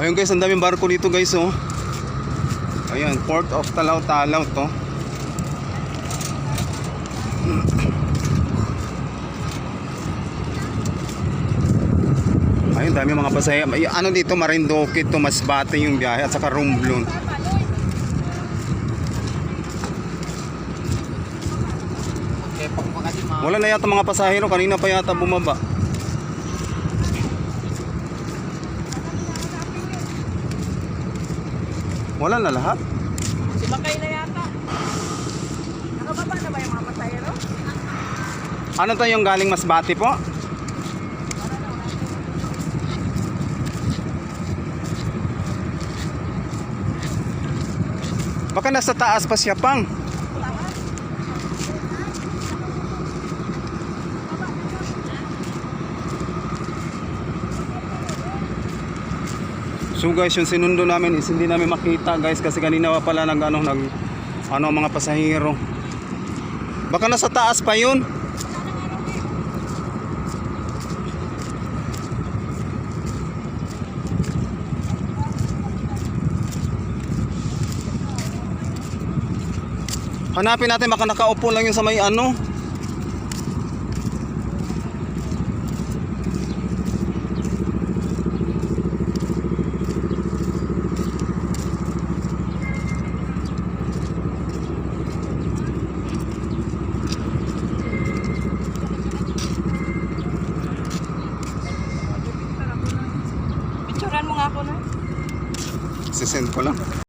Ayun guys, ang daming barko dito guys oh. Ayan, Port of Talaw-Talaw to. Ayun, dami mga pasaya. Ay, Ano dito, Marinduque to, Masbate yung biyahe at saka Romblon. Wala na yata mga pasahero, kanina pa yata bumaba. Wala na lahat? Sumakay na yata. Nakababa na ba yung mga pasahero? Ano to yung galing Masbate po? Baka nasa taas pa siya pang. So guys, yung sinundo namin is hindi namin makita guys kasi kanina pa pala nag ano nag ano mga pasahero. Baka nasa taas pa yun. Hanapin natin baka nakaupo lang yun sa may ano. Picturean mo nga ako na. Sisend ko lang.